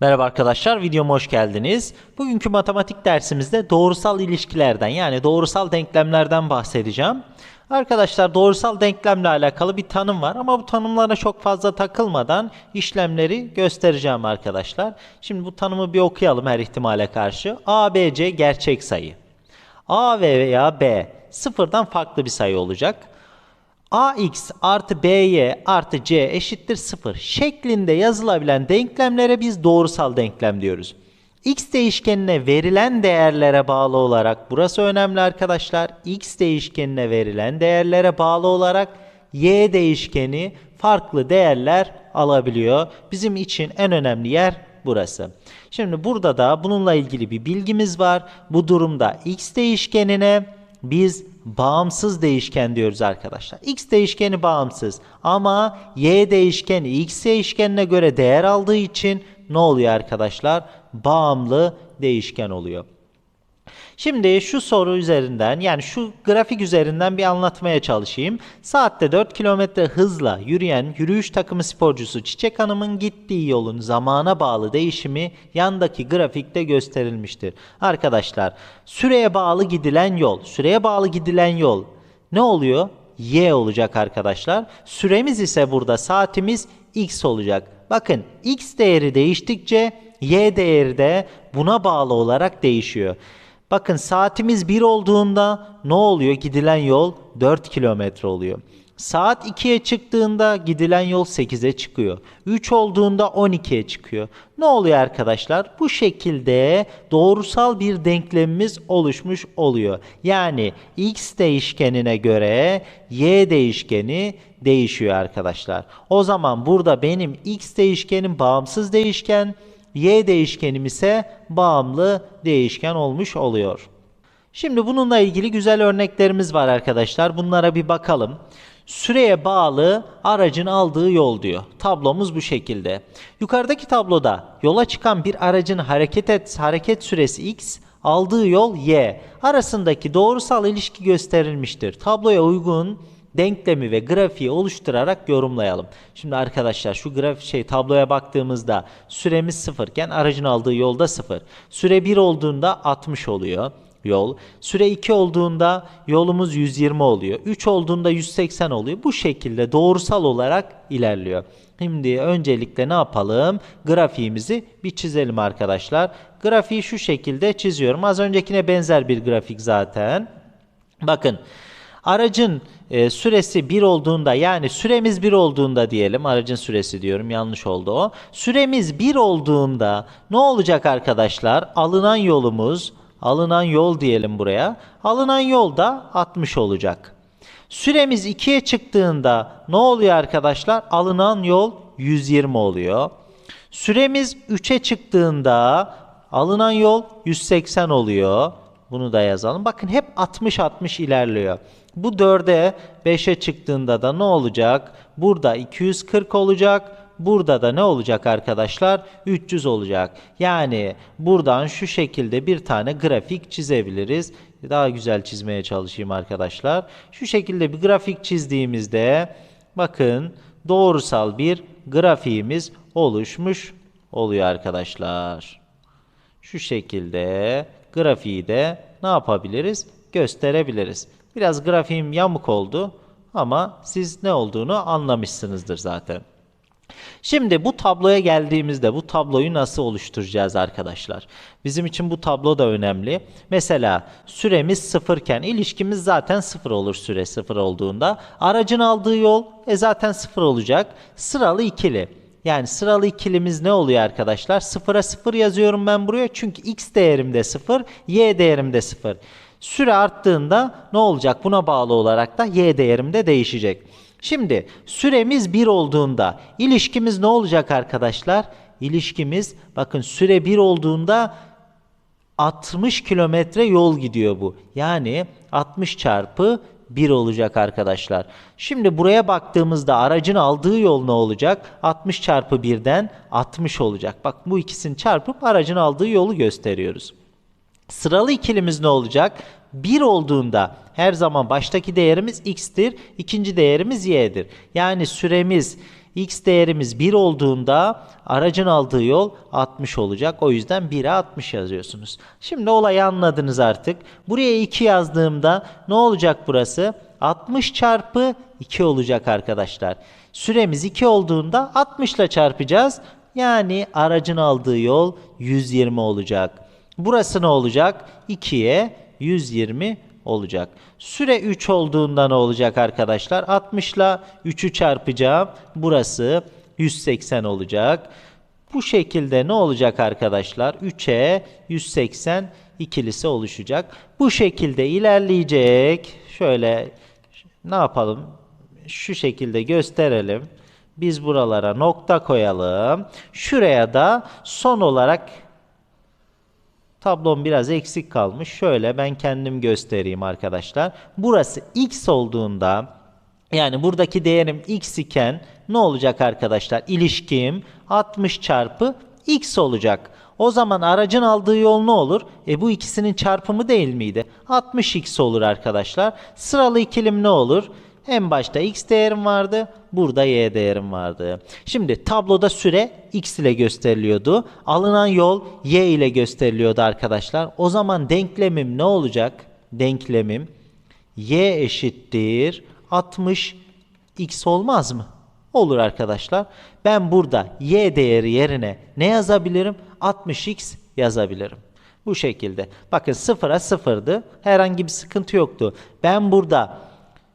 Merhaba arkadaşlar, videoma hoş geldiniz. Bugünkü matematik dersimizde doğrusal ilişkilerden yani doğrusal denklemlerden bahsedeceğim. Arkadaşlar doğrusal denklemle alakalı bir tanım var ama bu tanımlara çok fazla takılmadan işlemleri göstereceğim arkadaşlar. Şimdi bu tanımı bir okuyalım her ihtimale karşı. A, B, C gerçek sayı. A veya B sıfırdan farklı bir sayı olacak. Ax artı by artı c eşittir 0 şeklinde yazılabilen denklemlere biz doğrusal denklem diyoruz. x değişkenine verilen değerlere bağlı olarak burası önemli arkadaşlar. x değişkenine verilen değerlere bağlı olarak y değişkeni farklı değerler alabiliyor. Bizim için en önemli yer burası. Şimdi burada da bununla ilgili bir bilgimiz var. Bu durumda x değişkenine biz bağımsız değişken diyoruz arkadaşlar. X değişkeni bağımsız ama Y değişkeni X değişkenine göre değer aldığı için ne oluyor arkadaşlar? Bağımlı değişken oluyor. Şimdi şu soru üzerinden yani şu grafik üzerinden bir anlatmaya çalışayım. Saatte 4 kilometre hızla yürüyen yürüyüş takımı sporcusu Çiçek Hanım'ın gittiği yolun zamana bağlı değişimi yandaki grafikte gösterilmiştir. Arkadaşlar süreye bağlı gidilen yol, süreye bağlı gidilen yol ne oluyor? Y olacak arkadaşlar. Süremiz ise burada saatimiz X olacak. Bakın X değeri değiştikçe Y değeri de buna bağlı olarak değişiyor. Bakın saatimiz 1 olduğunda ne oluyor? Gidilen yol 4 kilometre oluyor. Saat 2'ye çıktığında gidilen yol 8'e çıkıyor. 3 olduğunda 12'ye çıkıyor. Ne oluyor arkadaşlar? Bu şekilde doğrusal bir denklemimiz oluşmuş oluyor. Yani x değişkenine göre y değişkeni değişiyor arkadaşlar. O zaman burada benim x değişkenim bağımsız değişken, y değişkenim ise bağımlı değişken olmuş oluyor. Şimdi bununla ilgili güzel örneklerimiz var arkadaşlar. Bunlara bir bakalım. Süreye bağlı aracın aldığı yol diyor. Tablomuz bu şekilde. Yukarıdaki tabloda yola çıkan bir aracın hareket et hareket süresi x, aldığı yol y. Arasındaki doğrusal ilişki gösterilmiştir. Tabloya uygun denklemi ve grafiği oluşturarak yorumlayalım. Şimdi arkadaşlar şu grafik şey tabloya baktığımızda süremiz sıfırken aracın aldığı yolda sıfır. Süre 1 olduğunda 60 oluyor yol. Süre 2 olduğunda yolumuz 120 oluyor. 3 olduğunda 180 oluyor. Bu şekilde doğrusal olarak ilerliyor. Şimdi öncelikle ne yapalım? Grafiğimizi bir çizelim arkadaşlar. Grafiği şu şekilde çiziyorum. Az öncekine benzer bir grafik zaten. Bakın aracın e, süresi 1 olduğunda yani süremiz 1 olduğunda diyelim aracın süresi diyorum yanlış oldu o. Süremiz 1 olduğunda ne olacak arkadaşlar? Alınan yolumuz alınan yol diyelim buraya. Alınan yol da 60 olacak. Süremiz 2'ye çıktığında ne oluyor arkadaşlar? Alınan yol 120 oluyor. Süremiz 3'e çıktığında alınan yol 180 oluyor. Bunu da yazalım. Bakın hep 60-60 ilerliyor. Bu 4'e 5'e çıktığında da ne olacak? Burada 240 olacak. Burada da ne olacak arkadaşlar? 300 olacak. Yani buradan şu şekilde bir tane grafik çizebiliriz. Daha güzel çizmeye çalışayım arkadaşlar. Şu şekilde bir grafik çizdiğimizde bakın doğrusal bir grafiğimiz oluşmuş oluyor arkadaşlar. Şu şekilde grafiği de ne yapabiliriz? Gösterebiliriz. Biraz grafiğim yamuk oldu ama siz ne olduğunu anlamışsınızdır zaten. Şimdi bu tabloya geldiğimizde bu tabloyu nasıl oluşturacağız arkadaşlar? Bizim için bu tablo da önemli. Mesela süremiz sıfırken ilişkimiz zaten sıfır olur süre sıfır olduğunda. Aracın aldığı yol e zaten sıfır olacak. Sıralı ikili. Yani sıralı ikilimiz ne oluyor arkadaşlar? Sıfıra sıfır yazıyorum ben buraya. Çünkü x değerim de sıfır, y değerim de sıfır. Süre arttığında ne olacak? Buna bağlı olarak da y değerim de değişecek. Şimdi süremiz 1 olduğunda ilişkimiz ne olacak arkadaşlar? İlişkimiz bakın süre 1 olduğunda 60 kilometre yol gidiyor bu. Yani 60 çarpı 1 olacak arkadaşlar. Şimdi buraya baktığımızda aracın aldığı yol ne olacak? 60 çarpı 1'den 60 olacak. Bak bu ikisini çarpıp aracın aldığı yolu gösteriyoruz. Sıralı ikilimiz ne olacak? 1 olduğunda her zaman baştaki değerimiz x'tir, ikinci değerimiz y'dir. Yani süremiz X değerimiz 1 olduğunda aracın aldığı yol 60 olacak. O yüzden 1'e 60 yazıyorsunuz. Şimdi olayı anladınız artık. Buraya 2 yazdığımda ne olacak burası? 60 çarpı 2 olacak arkadaşlar. Süremiz 2 olduğunda 60 ile çarpacağız. Yani aracın aldığı yol 120 olacak. Burası ne olacak? 2'ye 120 olacak. Süre 3 olduğunda ne olacak arkadaşlar? 60 ile 3'ü çarpacağım. Burası 180 olacak. Bu şekilde ne olacak arkadaşlar? 3'e 180 ikilisi oluşacak. Bu şekilde ilerleyecek. Şöyle ne yapalım? Şu şekilde gösterelim. Biz buralara nokta koyalım. Şuraya da son olarak Tablom biraz eksik kalmış. Şöyle ben kendim göstereyim arkadaşlar. Burası x olduğunda yani buradaki değerim x iken ne olacak arkadaşlar? İlişkim 60 çarpı x olacak. O zaman aracın aldığı yol ne olur? E bu ikisinin çarpımı değil miydi? 60x olur arkadaşlar. Sıralı ikilim ne olur? En başta x değerim vardı. Burada y değerim vardı. Şimdi tabloda süre x ile gösteriliyordu. Alınan yol y ile gösteriliyordu arkadaşlar. O zaman denklemim ne olacak? Denklemim y eşittir 60 x olmaz mı? Olur arkadaşlar. Ben burada y değeri yerine ne yazabilirim? 60x yazabilirim. Bu şekilde. Bakın sıfıra sıfırdı. Herhangi bir sıkıntı yoktu. Ben burada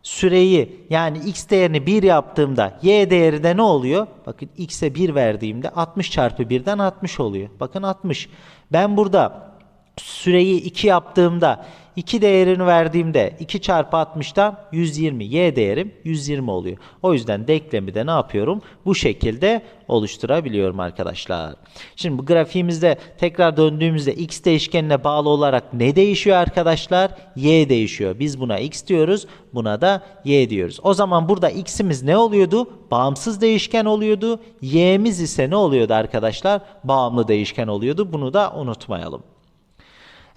süreyi yani x değerini 1 yaptığımda y değeri de ne oluyor? Bakın x'e 1 verdiğimde 60 çarpı 1'den 60 oluyor. Bakın 60. Ben burada süreyi 2 yaptığımda 2 değerini verdiğimde 2 çarpı 60'tan 120 y değerim 120 oluyor. O yüzden denklemi de ne yapıyorum? Bu şekilde oluşturabiliyorum arkadaşlar. Şimdi bu grafiğimizde tekrar döndüğümüzde x değişkenine bağlı olarak ne değişiyor arkadaşlar? y değişiyor. Biz buna x diyoruz. Buna da y diyoruz. O zaman burada x'imiz ne oluyordu? Bağımsız değişken oluyordu. y'miz ise ne oluyordu arkadaşlar? Bağımlı değişken oluyordu. Bunu da unutmayalım.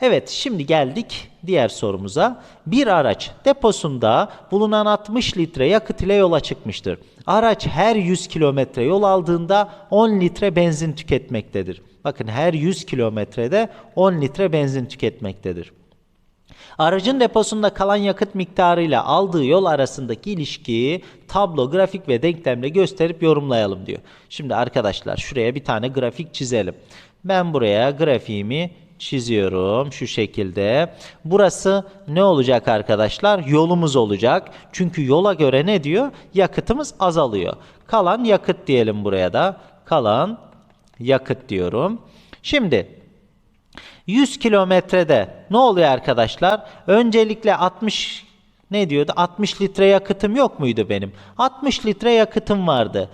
Evet şimdi geldik diğer sorumuza. Bir araç deposunda bulunan 60 litre yakıt ile yola çıkmıştır. Araç her 100 kilometre yol aldığında 10 litre benzin tüketmektedir. Bakın her 100 kilometrede 10 litre benzin tüketmektedir. Aracın deposunda kalan yakıt miktarıyla aldığı yol arasındaki ilişkiyi tablo, grafik ve denklemle gösterip yorumlayalım diyor. Şimdi arkadaşlar şuraya bir tane grafik çizelim. Ben buraya grafiğimi çiziyorum şu şekilde. Burası ne olacak arkadaşlar? Yolumuz olacak. Çünkü yola göre ne diyor? Yakıtımız azalıyor. Kalan yakıt diyelim buraya da. Kalan yakıt diyorum. Şimdi 100 kilometrede ne oluyor arkadaşlar? Öncelikle 60 ne diyordu? 60 litre yakıtım yok muydu benim? 60 litre yakıtım vardı.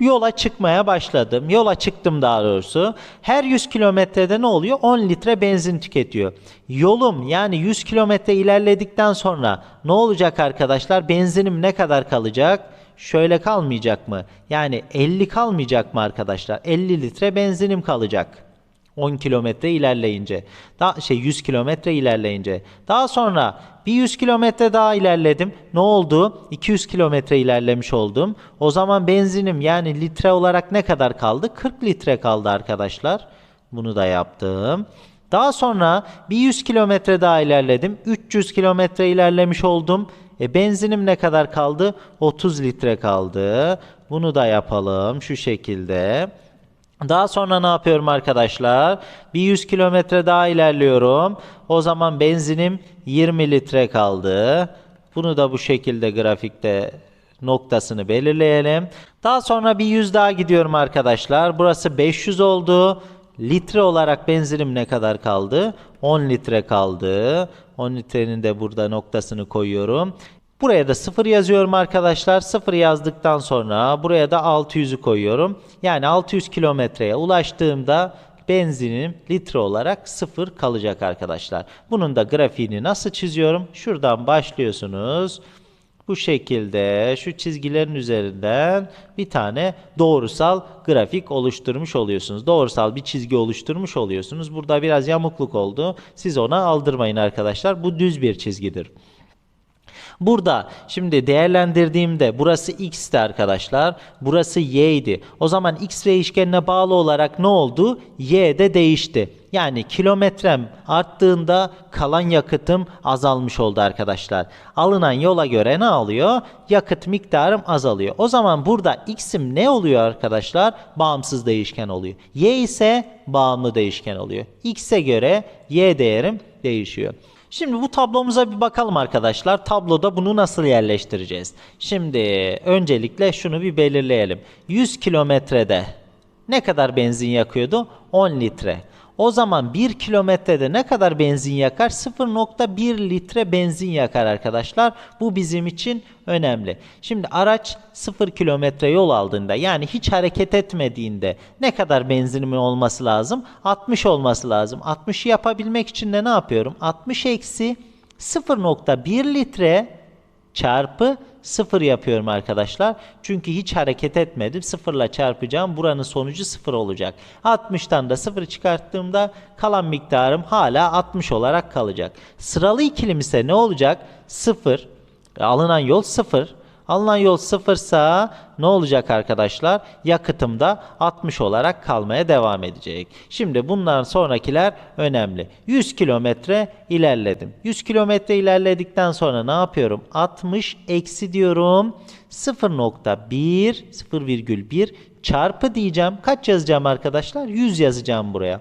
Yola çıkmaya başladım. Yola çıktım daha doğrusu. Her 100 kilometrede ne oluyor? 10 litre benzin tüketiyor. Yolum yani 100 kilometre ilerledikten sonra ne olacak arkadaşlar? Benzinim ne kadar kalacak? Şöyle kalmayacak mı? Yani 50 kalmayacak mı arkadaşlar? 50 litre benzinim kalacak. 10 kilometre ilerleyince. Daha şey 100 kilometre ilerleyince. Daha sonra bir 100 kilometre daha ilerledim. Ne oldu? 200 kilometre ilerlemiş oldum. O zaman benzinim yani litre olarak ne kadar kaldı? 40 litre kaldı arkadaşlar. Bunu da yaptım. Daha sonra bir 100 kilometre daha ilerledim. 300 kilometre ilerlemiş oldum. E benzinim ne kadar kaldı? 30 litre kaldı. Bunu da yapalım şu şekilde. Daha sonra ne yapıyorum arkadaşlar? Bir 100 kilometre daha ilerliyorum. O zaman benzinim 20 litre kaldı. Bunu da bu şekilde grafikte noktasını belirleyelim. Daha sonra bir 100 daha gidiyorum arkadaşlar. Burası 500 oldu. Litre olarak benzinim ne kadar kaldı? 10 litre kaldı. 10 litrenin de burada noktasını koyuyorum. Buraya da 0 yazıyorum arkadaşlar. 0 yazdıktan sonra buraya da 600'ü koyuyorum. Yani 600 kilometreye ulaştığımda benzinim litre olarak 0 kalacak arkadaşlar. Bunun da grafiğini nasıl çiziyorum? Şuradan başlıyorsunuz. Bu şekilde şu çizgilerin üzerinden bir tane doğrusal grafik oluşturmuş oluyorsunuz. Doğrusal bir çizgi oluşturmuş oluyorsunuz. Burada biraz yamukluk oldu. Siz ona aldırmayın arkadaşlar. Bu düz bir çizgidir. Burada şimdi değerlendirdiğimde burası x'ti arkadaşlar. Burası y'ydi. O zaman x değişkenine bağlı olarak ne oldu? y de değişti. Yani kilometrem arttığında kalan yakıtım azalmış oldu arkadaşlar. Alınan yola göre ne alıyor? Yakıt miktarım azalıyor. O zaman burada x'im ne oluyor arkadaşlar? Bağımsız değişken oluyor. Y ise bağımlı değişken oluyor. X'e göre y değerim değişiyor. Şimdi bu tablomuza bir bakalım arkadaşlar. Tabloda bunu nasıl yerleştireceğiz? Şimdi öncelikle şunu bir belirleyelim. 100 kilometrede ne kadar benzin yakıyordu? 10 litre. O zaman 1 kilometrede ne kadar benzin yakar? 0.1 litre benzin yakar arkadaşlar. Bu bizim için önemli. Şimdi araç 0 kilometre yol aldığında yani hiç hareket etmediğinde ne kadar benzinimin olması lazım? 60 olması lazım. 60'ı yapabilmek için de ne yapıyorum? 60 eksi 0.1 litre çarpı 0 yapıyorum arkadaşlar. Çünkü hiç hareket etmedim. 0 ile çarpacağım. Buranın sonucu 0 olacak. 60'tan da 0 çıkarttığımda kalan miktarım hala 60 olarak kalacak. Sıralı ikilim ise ne olacak? 0. Alınan yol 0. Alınan yol sıfırsa ne olacak arkadaşlar? Yakıtım da 60 olarak kalmaya devam edecek. Şimdi bundan sonrakiler önemli. 100 kilometre ilerledim. 100 kilometre ilerledikten sonra ne yapıyorum? 60 eksi diyorum. 0.1 0,1 çarpı diyeceğim. Kaç yazacağım arkadaşlar? 100 yazacağım buraya.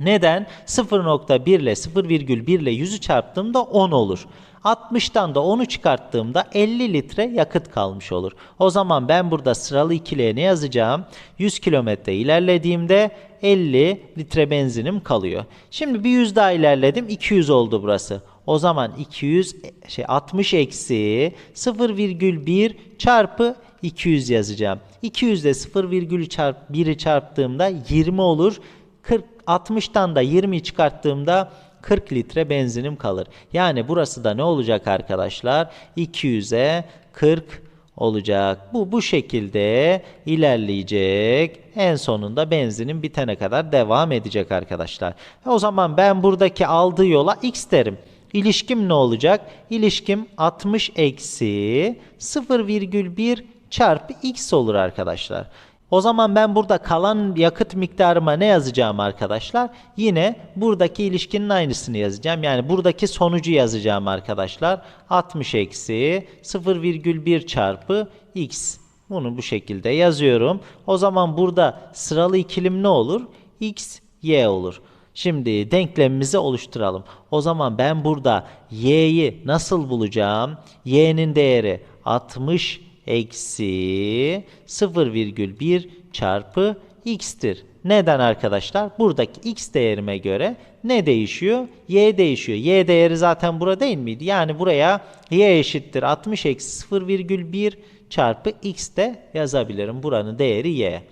Neden? 0.1 ile 0,1 ile 100'ü çarptığımda 10 olur. 60'tan da 10'u çıkarttığımda 50 litre yakıt kalmış olur. O zaman ben burada sıralı ikiliye ne yazacağım? 100 kilometre ilerlediğimde 50 litre benzinim kalıyor. Şimdi bir 100 daha ilerledim 200 oldu burası. O zaman 200 şey 60 eksi 0,1 çarpı 200 yazacağım. 200 ile 0,1'i çarp, 1'i çarptığımda 20 olur. 40 60'tan da 20'yi çıkarttığımda 40 litre benzinim kalır. Yani burası da ne olacak arkadaşlar? 200'e 40 olacak. Bu bu şekilde ilerleyecek. En sonunda benzinin bitene kadar devam edecek arkadaşlar. O zaman ben buradaki aldığı yola x derim. İlişkim ne olacak? İlişkim 60 eksi 0,1 çarpı x olur arkadaşlar. O zaman ben burada kalan yakıt miktarıma ne yazacağım arkadaşlar? Yine buradaki ilişkinin aynısını yazacağım. Yani buradaki sonucu yazacağım arkadaşlar. 60 eksi 0,1 çarpı x. Bunu bu şekilde yazıyorum. O zaman burada sıralı ikilim ne olur? x, y olur. Şimdi denklemimizi oluşturalım. O zaman ben burada y'yi nasıl bulacağım? y'nin değeri 60 eksi 0,1 çarpı x'tir. Neden arkadaşlar? Buradaki x değerime göre ne değişiyor? y değişiyor. y değeri zaten burada değil miydi? Yani buraya y eşittir 60 eksi 0,1 çarpı x de yazabilirim. Buranın değeri y.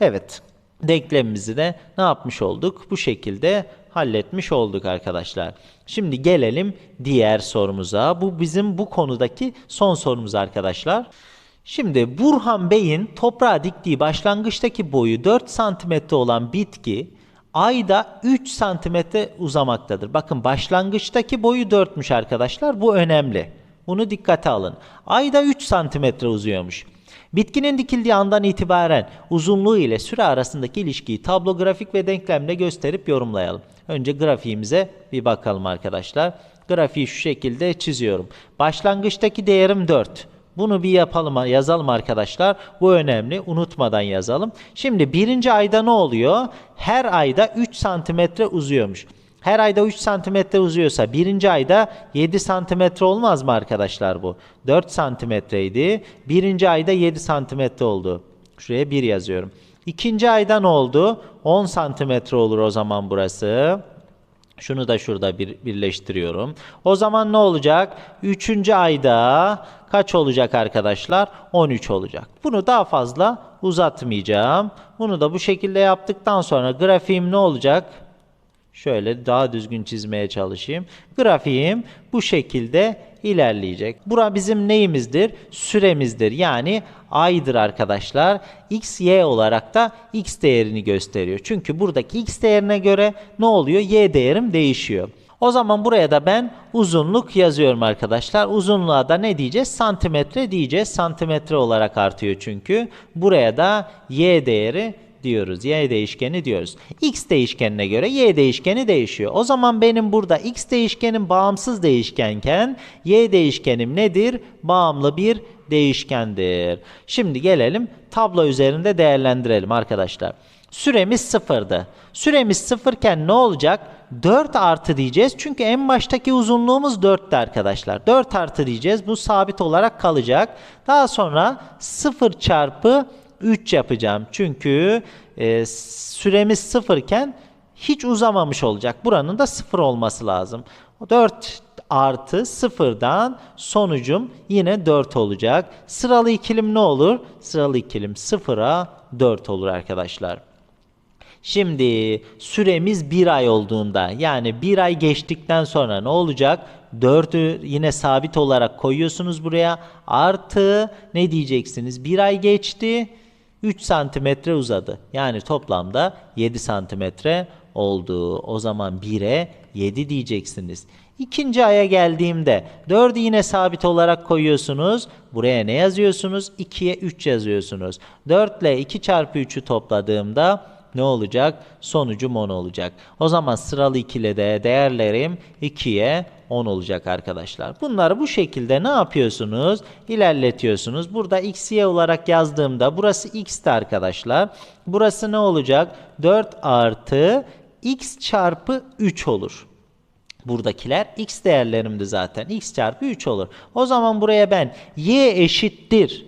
Evet. Denklemimizi de ne yapmış olduk? Bu şekilde halletmiş olduk arkadaşlar. Şimdi gelelim diğer sorumuza. Bu bizim bu konudaki son sorumuz arkadaşlar. Şimdi Burhan Bey'in toprağa diktiği başlangıçtaki boyu 4 santimetre olan bitki ayda 3 santimetre uzamaktadır. Bakın başlangıçtaki boyu 4'müş arkadaşlar. Bu önemli. Bunu dikkate alın. Ayda 3 santimetre uzuyormuş. Bitkinin dikildiği andan itibaren uzunluğu ile süre arasındaki ilişkiyi tablo, grafik ve denklemle gösterip yorumlayalım. Önce grafiğimize bir bakalım arkadaşlar. Grafiği şu şekilde çiziyorum. Başlangıçtaki değerim 4. Bunu bir yapalım, yazalım arkadaşlar. Bu önemli. Unutmadan yazalım. Şimdi birinci ayda ne oluyor? Her ayda 3 santimetre uzuyormuş. Her ayda 3 santimetre uzuyorsa birinci ayda 7 santimetre olmaz mı arkadaşlar bu? 4 santimetreydi. Birinci ayda 7 santimetre oldu. Şuraya 1 yazıyorum. İkinci ayda ne oldu? 10 santimetre olur o zaman burası. Şunu da şurada bir, birleştiriyorum. O zaman ne olacak? Üçüncü ayda kaç olacak arkadaşlar? 13 olacak. Bunu daha fazla uzatmayacağım. Bunu da bu şekilde yaptıktan sonra grafiğim ne olacak? Şöyle daha düzgün çizmeye çalışayım. Grafiğim bu şekilde ilerleyecek. Bura bizim neyimizdir? Süremizdir. Yani aydır arkadaşlar. X, Y olarak da X değerini gösteriyor. Çünkü buradaki X değerine göre ne oluyor? Y değerim değişiyor. O zaman buraya da ben uzunluk yazıyorum arkadaşlar. Uzunluğa da ne diyeceğiz? Santimetre diyeceğiz. Santimetre olarak artıyor çünkü. Buraya da y değeri diyoruz. Y değişkeni diyoruz. X değişkenine göre Y değişkeni değişiyor. O zaman benim burada X değişkenim bağımsız değişkenken Y değişkenim nedir? Bağımlı bir değişkendir. Şimdi gelelim tablo üzerinde değerlendirelim arkadaşlar. Süremiz sıfırdı. Süremiz sıfırken ne olacak? 4 artı diyeceğiz. Çünkü en baştaki uzunluğumuz 4'tü arkadaşlar. 4 artı diyeceğiz. Bu sabit olarak kalacak. Daha sonra 0 çarpı 3 yapacağım. Çünkü e, süremiz sıfırken hiç uzamamış olacak. Buranın da 0 olması lazım. 4 artı sıfırdan sonucum yine 4 olacak. Sıralı ikilim ne olur? Sıralı ikilim 0'a 4 olur arkadaşlar. Şimdi süremiz bir ay olduğunda yani bir ay geçtikten sonra ne olacak? 4'ü yine sabit olarak koyuyorsunuz buraya. Artı ne diyeceksiniz? Bir ay geçti. 3 santimetre uzadı. Yani toplamda 7 santimetre oldu. O zaman 1'e 7 diyeceksiniz. İkinci aya geldiğimde 4'ü yine sabit olarak koyuyorsunuz. Buraya ne yazıyorsunuz? 2'ye 3 yazıyorsunuz. 4 ile 2 çarpı 3'ü topladığımda ne olacak? Sonucum 10 olacak. O zaman sıralı ikili de değerlerim 2'ye 10 olacak arkadaşlar. Bunları bu şekilde ne yapıyorsunuz? İlerletiyorsunuz. Burada x, olarak yazdığımda burası x'ti arkadaşlar. Burası ne olacak? 4 artı x çarpı 3 olur. Buradakiler x değerlerimdi zaten. x çarpı 3 olur. O zaman buraya ben y eşittir.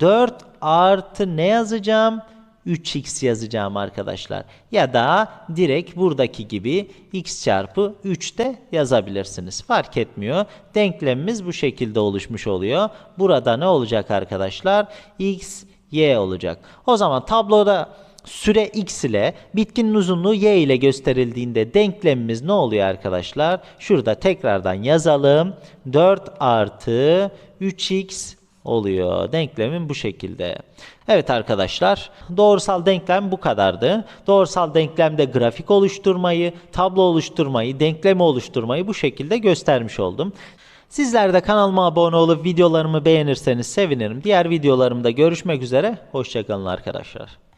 4 artı ne yazacağım? 3x yazacağım arkadaşlar. Ya da direkt buradaki gibi x çarpı 3 de yazabilirsiniz. Fark etmiyor. Denklemimiz bu şekilde oluşmuş oluyor. Burada ne olacak arkadaşlar? x, y olacak. O zaman tabloda süre x ile bitkinin uzunluğu y ile gösterildiğinde denklemimiz ne oluyor arkadaşlar? Şurada tekrardan yazalım. 4 artı 3x oluyor. Denklemin bu şekilde. Evet arkadaşlar doğrusal denklem bu kadardı. Doğrusal denklemde grafik oluşturmayı, tablo oluşturmayı, denklemi oluşturmayı bu şekilde göstermiş oldum. Sizler de kanalıma abone olup videolarımı beğenirseniz sevinirim. Diğer videolarımda görüşmek üzere. Hoşçakalın arkadaşlar.